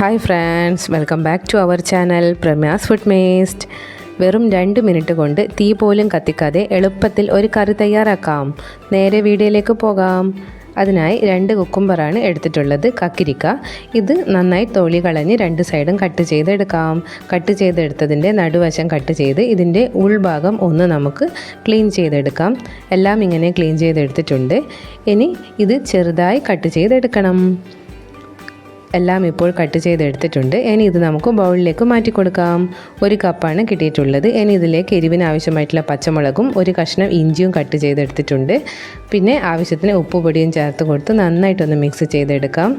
Hi friends welcome back to our channel Pramya's food മേസ്റ്റ് വെറും രണ്ട് മിനിറ്റ് കൊണ്ട് തീ പോലും കത്തിക്കാതെ എളുപ്പത്തിൽ ഒരു കറി തയ്യാറാക്കാം. നേരെ വീഡിയോയിലേക്ക് പോകാം. അതിനായി രണ്ട് കുക്കുംബറാണ് എടുത്തിട്ടുള്ളത്. കക്കിരിക്ക. ഇത് നന്നായി തൊളി കളഞ്ഞ് രണ്ട് സൈഡും കട്ട് ചെയ്തെടുക്കാം. കട്ട് ചെയ്തെടുത്തതിന്റെ നടുവശം കട്ട് ചെയ്ത് ഇതിന്റെ ഉൾഭാഗം ഒന്ന് നമുക്ക് ക്ലീൻ ചെയ്തെടുക്കാം. എല്ലാം ഇങ്ങനെ ക്ലീൻ ചെയ്തെടുത്തിട്ടുണ്ട്. ഇനി ഇത് ചെറുതായി കട്ട് ചെയ്തെടുക്കണം. എല്ലാം ഇപ്പോൾ കട്ട് ചെയ്തെടുത്തിട്ടുണ്ട്. ഇനി ഇത് നമുക്ക് ബൗളിലേക്ക് മാറ്റി കൊടുക്കാം. ഒരു കപ്പാണ് കിട്ടിയിട്ടുള്ളത്. ഇനി ഇതിലേക്ക് എരിവിന് ആവശ്യമായിട്ടുള്ള പച്ചമുളകും ഒരു കഷ്ണം ഇഞ്ചിയും കട്ട് ചെയ്തെടുത്തിട്ടുണ്ട്. പിന്നെ ആവശ്യത്തിന് ഉപ്പുപൊടിയും ചേർത്ത് കൊടുത്ത് നന്നായിട്ടൊന്ന് മിക്സ് ചെയ്തെടുക്കാം.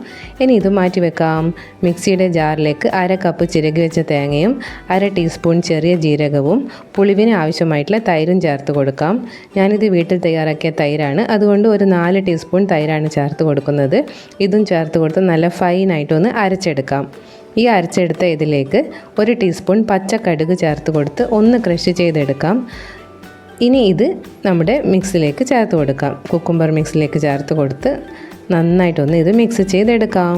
ഇനി ഇത് മാറ്റി വെക്കാം. മിക്സിയുടെ ജാറിലേക്ക് അര കപ്പ് ചിരകി വെച്ച തേങ്ങയും അര ടീസ്പൂൺ ചെറിയ ജീരകവും പുളിവിന് ആവശ്യമായിട്ടുള്ള തൈരും ചേർത്ത് കൊടുക്കാം. ഞാനിത് വീട്ടിൽ തയ്യാറാക്കിയ തൈരാണ്. അതുകൊണ്ട് ഒരു നാല് ടീസ്പൂൺ തൈരാണ് ചേർത്ത് കൊടുക്കുന്നത്. ഇതും ചേർത്ത് കൊടുത്ത് നല്ല ഫൈനായിട്ടൊന്ന് അരച്ചെടുക്കാം. ഈ അരച്ചെടുത്ത ഇതിലേക്ക് ഒരു ടീസ്പൂൺ പച്ച കടുക് ചേർത്ത് കൊടുത്ത് ഒന്ന് ക്രഷ് ചെയ്തെടുക്കാം. ഇനി ഇത് നമ്മുടെ മിക്സിലേക്ക് ചേർത്ത് കൊടുക്കാം. കുക്കുംബർ മിക്സിലേക്ക് ചേർത്ത് കൊടുത്ത് നന്നായിട്ടൊന്ന് ഇത് മിക്സ് ചെയ്തെടുക്കാം.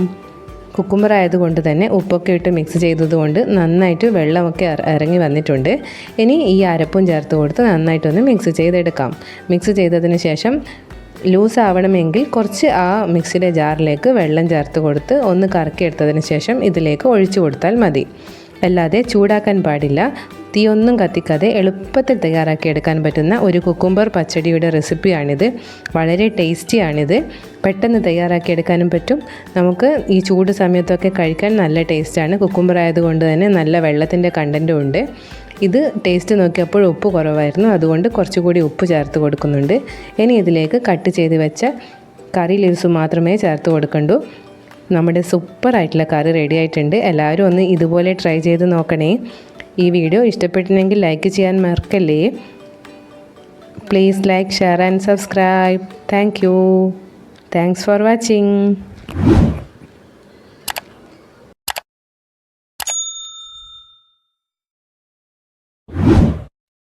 കുക്കുംബർ ആയതുകൊണ്ട് തന്നെ ഉപ്പൊക്കെ ഇട്ട് മിക്സ് ചെയ്തതുകൊണ്ട് നന്നായിട്ട് വെള്ളമൊക്കെ ഇറങ്ങി വന്നിട്ടുണ്ട്. ഇനി ഈ അരപ്പും ചേർത്ത് കൊടുത്ത് നന്നായിട്ടൊന്ന് മിക്സ് ചെയ്തെടുക്കാം. മിക്സ് ചെയ്തതിന് ശേഷം ലൂസ് ആവണമെങ്കിൽ കുറച്ച് ആ മിക്സിയുടെ ജാറിലേക്ക് വെള്ളം ചേർത്ത് കൊടുത്ത് ഒന്ന് കറക്കിയെടുത്തതിന് ശേഷം ഇതിലേക്ക് ഒഴിച്ചു കൊടുത്താൽ മതി. അല്ലാതെ ചൂടാക്കാൻ പാടില്ല. തീയൊന്നും കത്തിക്കാതെ എളുപ്പത്തിൽ തയ്യാറാക്കി എടുക്കാൻ പറ്റുന്ന ഒരു കുക്കുംബർ പച്ചടിയുടെ റെസിപ്പിയാണിത്. വളരെ ടേസ്റ്റിയാണിത്. പെട്ടെന്ന് തയ്യാറാക്കി എടുക്കാനും പറ്റും. നമുക്ക് ഈ ചൂട് സമയത്തൊക്കെ കഴിക്കാൻ നല്ല ടേസ്റ്റാണ്. കുക്കുംബർ ആയതുകൊണ്ട് തന്നെ നല്ല വെള്ളത്തിന്റെ കണ്ടന്റും ഉണ്ട്. ഇത് ടേസ്റ്റ് നോക്കിയപ്പോൾ ഉപ്പ് കുറവായിരുന്നു. അതുകൊണ്ട് കുറച്ചുകൂടി ഉപ്പ് ചേർത്ത് കൊടുക്കുന്നുണ്ട്. ഇനി ഇതിലേക്ക് കട്ട് ചെയ്ത് വെച്ച കറി ലീവ്സ് മാത്രമേ ചേർത്ത് കൊടുക്കണ്ടൂ. നമ്മുടെ സൂപ്പർ ആയിട്ടുള്ള കറി റെഡി ആയിട്ടുണ്ട്. എല്ലാവരും ഒന്ന് ഇതുപോലെ ട്രൈ ചെയ്ത് നോക്കണേ. ഈ വീഡിയോ ഇഷ്ടപ്പെട്ടില്ലെങ്കിൽ ലൈക്ക് ചെയ്യാൻ മറക്കല്ലേ? Please like share and subscribe thank you thanks for watching